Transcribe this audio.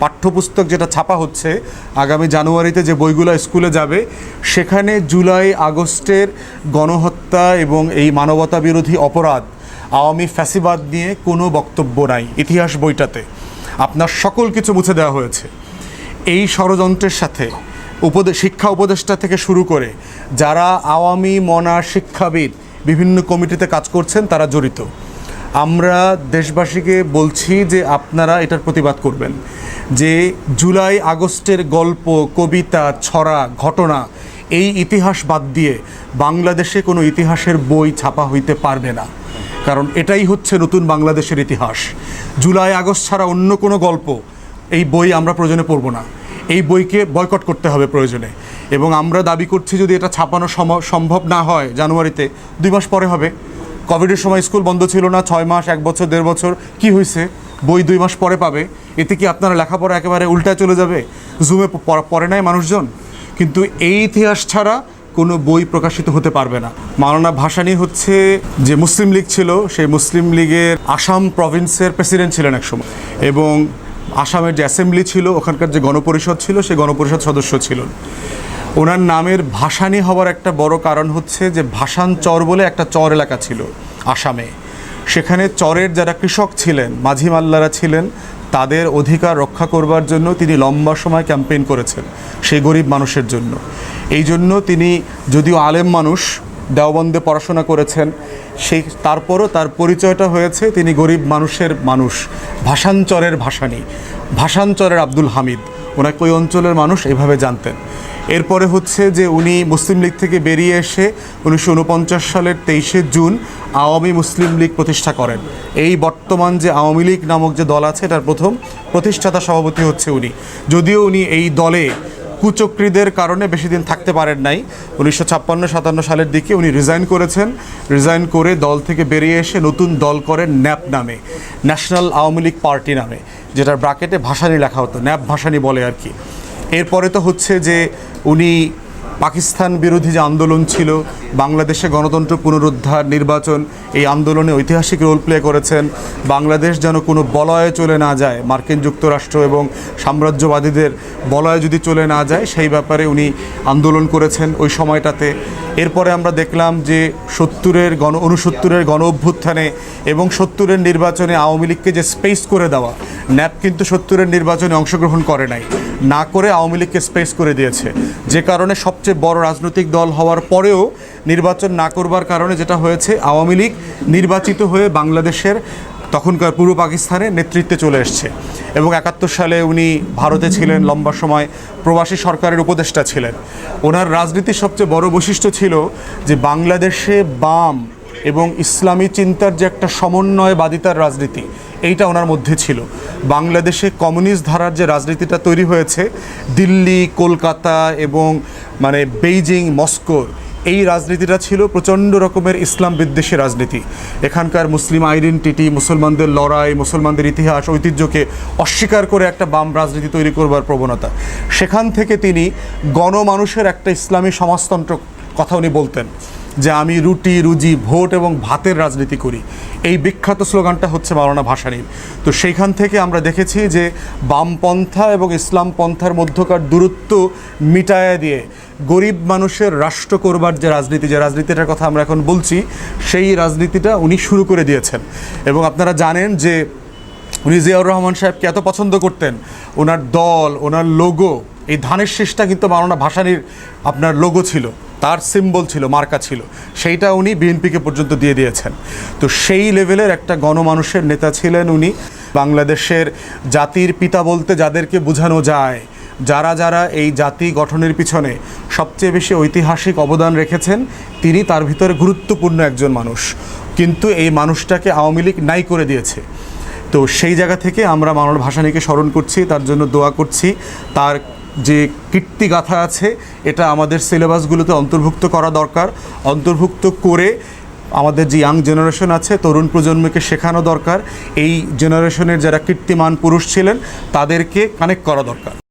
পাঠ্যপুস্তক যেটা ছাপা হচ্ছে আগামী জানুয়ারিতে যে বইগুলো স্কুলে যাবে, সেখানে জুলাই আগস্টের গণহত্যা এবং এই মানবতা বিরোধী অপরাধ আওয়ামী ফ্যাসিবাদ নিয়ে কোনো বক্তব্য নাই ইতিহাস বইটাতে। আপনার সকল কিছু মুছে দেওয়া হয়েছে। এই ষড়যন্ত্রের সাথে উপদে, শিক্ষা উপদেষ্টা থেকে শুরু করে যারা আওয়ামী মনা শিক্ষাবিদ বিভিন্ন কমিটিতে কাজ করছেন, তারা জড়িত। আমরা দেশবাসীকে বলছি যে আপনারা এটার প্রতিবাদ করবেন। যে জুলাই আগস্টের গল্প, কবিতা, ছড়া, ঘটনা, এই ইতিহাস বাদ দিয়ে বাংলাদেশে কোনো ইতিহাসের বই ছাপা হইতে পারবে না। কারণ এটাই হচ্ছে নতুন বাংলাদেশের ইতিহাস। জুলাই আগস্ট ছাড়া অন্য কোনো গল্প, এই বই আমরা প্রয়োজনে পড়ব না। এই বইকে বয়কট করতে হবে প্রয়োজনে। এবং আমরা দাবি করছি যদি এটা ছাপানো সম- সম্ভব না হয় জানুয়ারিতে, দুই মাস পরে হবে। কোভিডের সময় স্কুল বন্ধ ছিল না, ছয় মাস, এক বছর, দেড় বছর, কি হয়েছে? বই দুই মাস পরে পাবে। এতে কি আপনারা লেখাপড়া একেবারে উল্টায় চলে যাবে? জুমে পড়ে নাই মানুষজন? কিন্তু এই ইতিহাস ছাড়া কোনো বই প্রকাশিত হতে পারবে না। মাওলানা ভাসানী হচ্ছে যে মুসলিম লীগ ছিল, সেই মুসলিম লীগের আসাম প্রভিন্সের প্রেসিডেন্ট ছিলেন একসময় এবং আসামের যে অ্যাসেম্বলি ছিল, ওখানকার যে গণপরিষদ ছিল, সেই গণপরিষদ সদস্য ছিলেন। ওনার নামের ভাসানী হওয়ার একটা বড় কারণ হচ্ছে যে ভাসান চর বলে একটা চর এলাকা ছিল আসামে। সেখানে চরের যারা কৃষক ছিলেন, মাঝি মাল্লারা ছিলেন, তাদের অধিকার রক্ষা করবার জন্য তিনি লম্বা সময় ক্যাম্পেইন করেছেন সেই গরিব মানুষের জন্য। এই জন্য তিনি যদিও আলেম মানুষ, দেওবন্দে পড়াশোনা করেছেন, সেই তারপরও তার পরিচয়টা হয়েছে তিনি গরিব মানুষের মানুষ ভাষাঞ্চরের ভাসানী ভাষাঞ্চরের আব্দুল হামিদ। ওনাকে ওই অঞ্চলের মানুষ এভাবে জানতেন। এরপরে হচ্ছে যে উনি মুসলিম লীগ থেকে বেরিয়ে এসে উনিশশো উনপঞ্চাশ সালের তেইশে জুন আওয়ামী মুসলিম লীগ প্রতিষ্ঠা করেন। এই বর্তমান যে আওয়ামী লীগ নামক যে দল আছে, এটার প্রথম প্রতিষ্ঠাতা সভাপতি হচ্ছে উনি। যদিও উনি এই দলে কুচক্রীদের কারণে বেশি দিন থাকতে পারেন নাই। উনিশশো ছাপ্পান্ন সাতান্ন সালের দিকে উনি রিজাইন করেছেন। রিজাইন করে দল থেকে বেরিয়ে এসে নতুন দল করেন ন্যাপ নামে, ন্যাশনাল আওয়ামী লীগ পার্টি নামে, যেটার ব্রাকেটে ভাসানি লেখা হতো, ন্যাপ ভাসানি বলে আর কি। এরপরে তো হচ্ছে যে উনি পাকিস্তান বিরোধী যে আন্দোলন ছিল, বাংলাদেশে গণতন্ত্র পুনরুদ্ধার নির্বাচন, এই আন্দোলনে ঐতিহাসিক রোল প্লে করেছেন। বাংলাদেশ যেন কোনো বলয়ে চলে না যায়, মার্কিন যুক্তরাষ্ট্র এবং সাম্রাজ্যবাদীদের বলয়ে যদি চলে না যায়, সেই ব্যাপারে উনি আন্দোলন করেছেন ওই সময়টাতে। এরপরে আমরা দেখলাম যে সত্তরের গণ উনসত্তরের গণ অভ্যুত্থানে এবং সত্তরের নির্বাচনে আওয়ামী লীগকে যে স্পেস করে দেওয়া, ন্যাপ কিন্তু সত্তরের নির্বাচনে অংশগ্রহণ করে নাই। না করে আওয়ামী লীগকে স্পেস করে দিয়েছে। যে কারণে সবচেয়ে বড় রাজনৈতিক দল হওয়ার পরেও নির্বাচন না করবার কারণে যেটা হয়েছে, আওয়ামী লীগ নির্বাচিত হয়ে বাংলাদেশের তখনকার পূর্ব পাকিস্তানে নেতৃত্বে চলে এসছে এবং একাত্তর সালে উনি ভারতে ছিলেন, লম্বা সময় প্রবাসী সরকারের উপদেষ্টা ছিলেন। ওনার রাজনীতির সবচেয়ে বড় বৈশিষ্ট্য ছিল যে বাংলাদেশে বাম এবং ইসলামী চিন্তার যে একটা সমন্বয়বাদিতার রাজনীতি, এইটা ওনার মধ্যে ছিল। বাংলাদেশে কমিউনিস্ট ধারার যে রাজনীতিটা তৈরি হয়েছে, দিল্লি, কলকাতা এবং মানে বেইজিং মস্কোর এই রাজনীতিটা ছিল প্রচণ্ড রকমের ইসলাম বিদ্বেষী রাজনীতি। এখানকার মুসলিম আইডেন্টিটি, মুসলমানদের লড়াই, মুসলমানদের ইতিহাস, ঐতিহ্যকে অস্বীকার করে একটা বাম রাজনীতি তৈরি করবার প্রবণতা। সেখান থেকে তিনি গণমানুষের একটা ইসলামী সমাজতন্ত্র কথা উনি বলতেন। যে আমি রুটি, রুজি, ভোট এবং ভাতের রাজনীতি করি। এই বিখ্যাত স্লোগানটা হচ্ছে মাওলানা ভাসানীর। তো সেইখান থেকে আমরা দেখেছি যে বামপন্থা এবং ইসলাম পন্থার মধ্যকার দূরত্ব মিটায়া দিয়ে গরিব মানুষের রাষ্ট্র করবার যে রাজনীতি, যে রাজনীতিটার কথা আমরা এখন বলছি, সেই রাজনীতিটা উনি শুরু করে দিয়েছেন। এবং আপনারা জানেন যে উনি জিয়াউর রহমান সাহেবকে এত পছন্দ করতেন, ওনার দল, ওনার লোগো, এই ধানের শেষটা কিন্তু মাওলানা ভাসানির আপনার লোগো ছিল। তার সিম্বল ছিল, মার্কা ছিল। সেইটা উনি বিএনপিকে পর্যন্ত দিয়ে দিয়েছেন। তো সেই লেভেলের একটা গণমানুষের নেতা ছিলেন উনি। বাংলাদেশের জাতির পিতা বলতে যাদেরকে বোঝানো যায়, যারা যারা এই জাতি গঠনের পিছনে সবচেয়ে বেশি ঐতিহাসিক অবদান রেখেছেন, তিনি তার ভিতরে গুরুত্বপূর্ণ একজন মানুষ। কিন্তু এই মানুষটাকে আওয়ামী লীগ নাই করে দিয়েছে। তো সেই জায়গা থেকে আমরা মানব ভাসানীকে স্মরণ করছি, তার জন্য দোয়া করছি। তার যে কীর্তিগাথা আছে, এটা আমাদের সিলেবাসগুলোতে অন্তর্ভুক্ত করা দরকার। অন্তর্ভুক্ত করে আমাদের যে ইয়াং জেনারেশন আছে, তরুণ প্রজন্মকে শেখানো দরকার। এই জেনারেশনের যারা কীর্তিমান পুরুষ ছিলেন, তাদেরকে কানেক্ট করা দরকার।